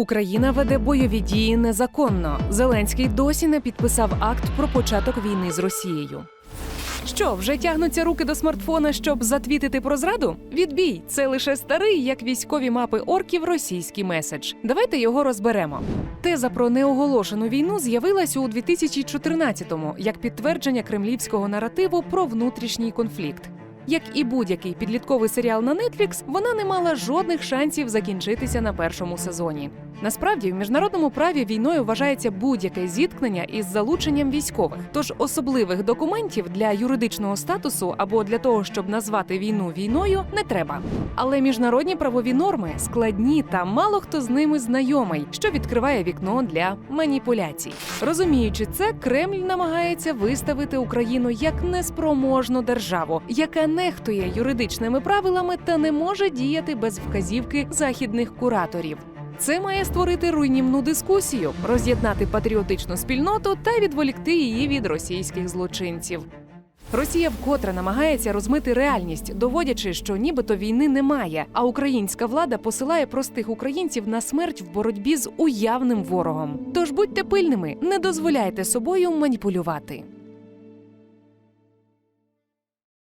Україна веде бойові дії незаконно. Зеленський досі не підписав акт про початок війни з Росією. Що, вже тягнуться руки до смартфона, щоб затвітити про зраду? Відбій це лише старий, як військові мапи орків, російський меседж. Давайте його розберемо. Теза про неоголошену війну з'явилась у 2014-му як підтвердження кремлівського наративу про внутрішній конфлікт. Як і будь-який підлітковий серіал на Netflix, вона не мала жодних шансів закінчитися на першому сезоні. Насправді, в міжнародному праві війною вважається будь-яке зіткнення із залученням військових. Тож особливих документів для юридичного статусу або для того, щоб назвати війну війною, не треба. Але міжнародні правові норми складні та мало хто з ними знайомий, що відкриває вікно для маніпуляцій. Розуміючи це, Кремль намагається виставити Україну як неспроможну державу, яка нехтує юридичними правилами та не може діяти без вказівки західних кураторів. Це має створити руйнівну дискусію, роз'єднати патріотичну спільноту та відволікти її від російських злочинців. Росія вкотре намагається розмити реальність, доводячи, що нібито війни немає, а українська влада посилає простих українців на смерть в боротьбі з уявним ворогом. Тож будьте пильними, не дозволяйте собою маніпулювати.